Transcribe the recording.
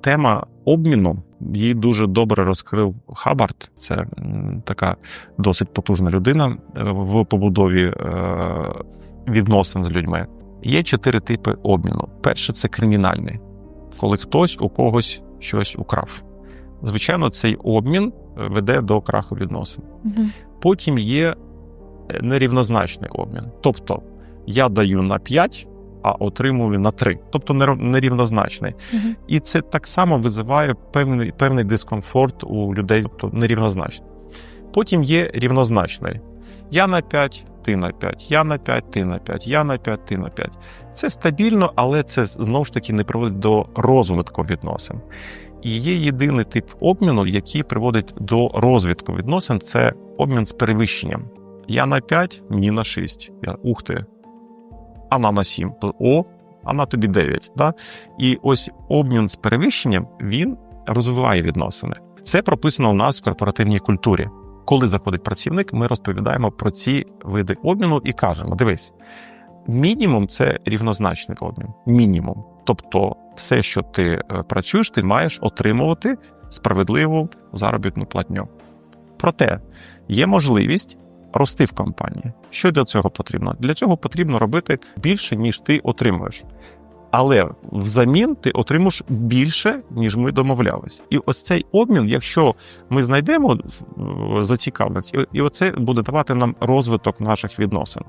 тема обміну її дуже добре розкрив Хабард. Це така досить потужна людина е, в побудові е, відносин з людьми. Є чотири типи обміну. Перше це кримінальний, коли хтось у когось щось украв. Звичайно, цей обмін е, веде до краху відносин. Мгм. Потім є нерівнозначний обмін. Тобто я даю на 5, а отримую на 3. Тобто нерівнозначний. Мгм. І це так само визиває певний, певний дискомфорт у людей, тобто нерівнозначний. Потім є рівнозначний. Я на 5, ти на 5, я на 5, ти на 5, я на 5, ти на 5. Це стабільно, але це знову ж таки не приводить до розвитку відносин. І є єдиний тип обміну, який приводить до розвитку відносин це обмін з перевищенням. Я на 5, мені на 6. Я, ух ти. Вона на 7. То о, а на тобі 9. Да? І ось обмін з перевищенням він розвиває відносини. Це прописано у нас в корпоративній культурі. Коли заходить працівник, ми розповідаємо про ці види обміну і кажемо: дивись, мінімум це рівнозначний обмін. Мінімум. Тобто, все, що ти е, працюєш, ти маєш отримувати справедливу заробітну платню. Проте є можливість рости в компанії. Що для цього потрібно? Для цього потрібно робити більше, ніж ти отримуєш. Але взамін ти отримуєш більше, ніж ми домовлялись. І ось цей обмін, якщо ми знайдемо е, зацікавленість, і- оце буде давати нам розвиток наших відносин.